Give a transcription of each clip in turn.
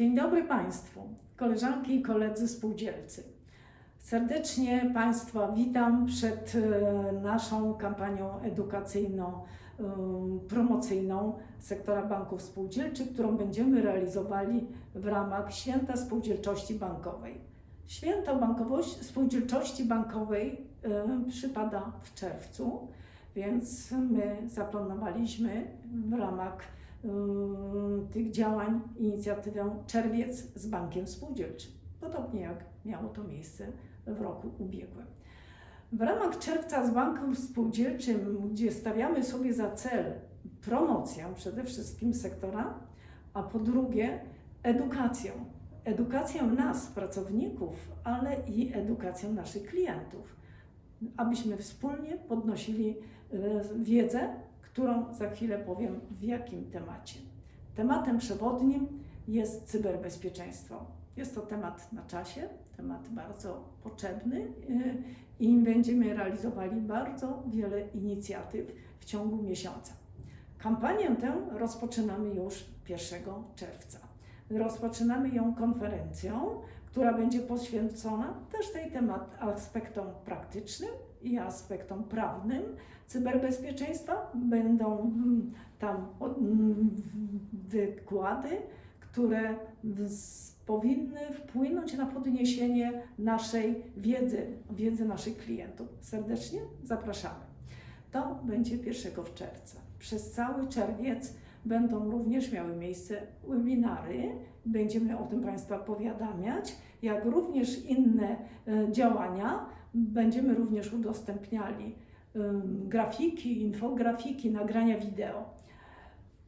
Dzień dobry Państwu, koleżanki i koledzy spółdzielcy. Serdecznie Państwa witam przed e, naszą kampanią edukacyjną, e, promocyjną sektora banków spółdzielczych, którą będziemy realizowali w ramach Święta Spółdzielczości Bankowej. Święto bankowości, spółdzielczości bankowej e, przypada w czerwcu, więc my zaplanowaliśmy w ramach tych działań inicjatywę Czerwiec z Bankiem Spółdzielczym, podobnie jak miało to miejsce w roku ubiegłym. W ramach Czerwca z Bankiem Spółdzielczym, gdzie stawiamy sobie za cel promocję przede wszystkim sektora, a po drugie edukację. Edukację nas, pracowników, ale i edukację naszych klientów, abyśmy wspólnie podnosili y, wiedzę, którą za chwilę powiem w jakim temacie. Tematem przewodnim jest cyberbezpieczeństwo. Jest to temat na czasie, temat bardzo potrzebny y, i będziemy realizowali bardzo wiele inicjatyw w ciągu miesiąca. Kampanię tę rozpoczynamy już 1 czerwca. Rozpoczynamy ją konferencją, która będzie poświęcona też tej temat aspektom praktycznym i aspektom prawnym cyberbezpieczeństwa. Będą mm, tam mm, wykłady, które powinny wpłynąć na podniesienie naszej wiedzy, wiedzy naszych klientów. Serdecznie zapraszamy. To będzie 1 czerwca. Przez cały czerwiec będą również miały miejsce webinary. Będziemy o tym Państwa powiadamiać, jak również inne e, działania. Będziemy również udostępniali grafiki, infografiki, nagrania wideo.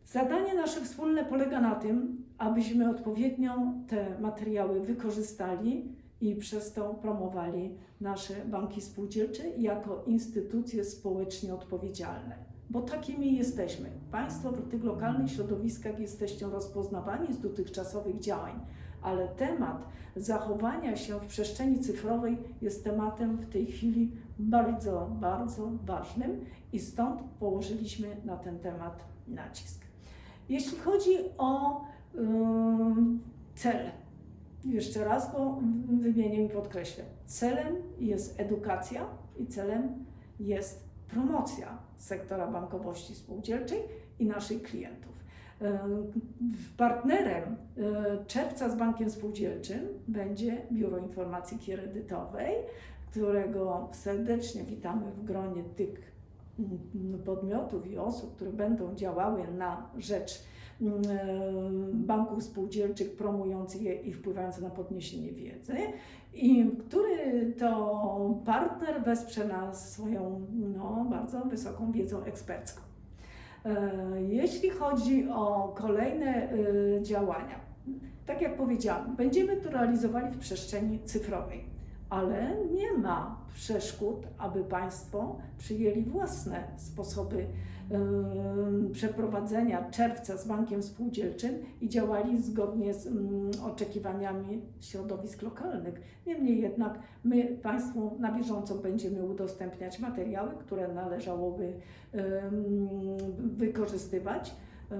Zadanie nasze wspólne polega na tym, abyśmy odpowiednio te materiały wykorzystali i przez to promowali nasze banki spółdzielcze jako instytucje społecznie odpowiedzialne. Bo takimi jesteśmy. Państwo w tych lokalnych środowiskach jesteście rozpoznawani z dotychczasowych działań, ale temat zachowania się w przestrzeni cyfrowej jest tematem w tej chwili bardzo, bardzo ważnym i stąd położyliśmy na ten temat nacisk. Jeśli chodzi o ym, cel, jeszcze raz go wymienię i podkreślę. Celem jest edukacja i celem jest promocja sektora bankowości spółdzielczej i naszych klientów. Ym, Partnerem y, czerwca z Bankiem Spółdzielczym będzie Biuro Informacji Kredytowej, którego serdecznie witamy w gronie tych podmiotów i osób, które będą działały na rzecz banków spółdzielczych, promujących je i wpływających na podniesienie wiedzy, i który to partner wesprze nas swoją no, bardzo wysoką wiedzą ekspercką. E, Jeśli chodzi o kolejne y, działania, tak jak powiedziałam, będziemy to realizowali w przestrzeni cyfrowej, ale nie ma przeszkód, aby Państwo przyjęli własne sposoby przeprowadzenia czerwca z bankiem spółdzielczym i działali zgodnie z oczekiwaniami środowisk lokalnych. Niemniej jednak my Państwu na bieżąco będziemy udostępniać materiały, które należałoby wykorzystywać,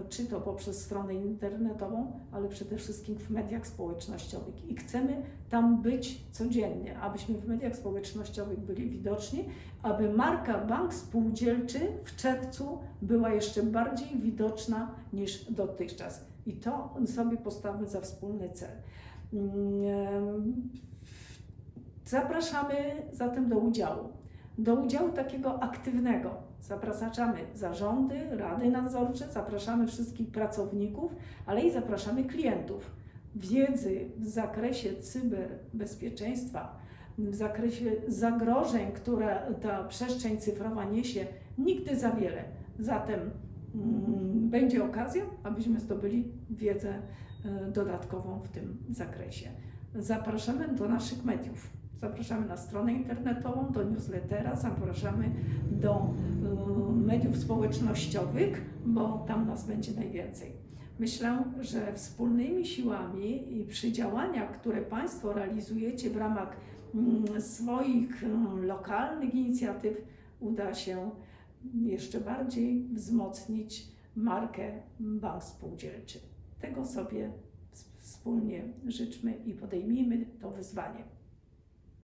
czy to poprzez stronę internetową, ale przede wszystkim w mediach społecznościowych. I chcemy tam być codziennie, abyśmy w mediach społecznościowych byli widoczni, aby marka Bank Spółdzielczy w czerwcu była jeszcze bardziej widoczna niż dotychczas. I to sobie postawmy za wspólny cel. Mm, Zapraszamy zatem do udziału. Do udziału takiego aktywnego. Zapraszamy zarządy, rady nadzorcze, zapraszamy wszystkich pracowników, ale i zapraszamy klientów. Wiedzy w zakresie cyberbezpieczeństwa, w zakresie zagrożeń, które ta przestrzeń cyfrowa niesie, nigdy za wiele. Zatem mm, będzie okazja, abyśmy zdobyli wiedzę e, dodatkową w tym zakresie. Zapraszamy do naszych mediów. Zapraszamy na stronę internetową, do newslettera, zapraszamy do y, mediów społecznościowych, bo tam nas będzie najwięcej. Myślę, że wspólnymi siłami i przy działaniach, które Państwo realizujecie w ramach mm, swoich y, lokalnych inicjatyw, uda się jeszcze bardziej wzmocnić markę Bank Spółdzielczy. Tego sobie wspólnie życzmy i podejmijmy to wyzwanie.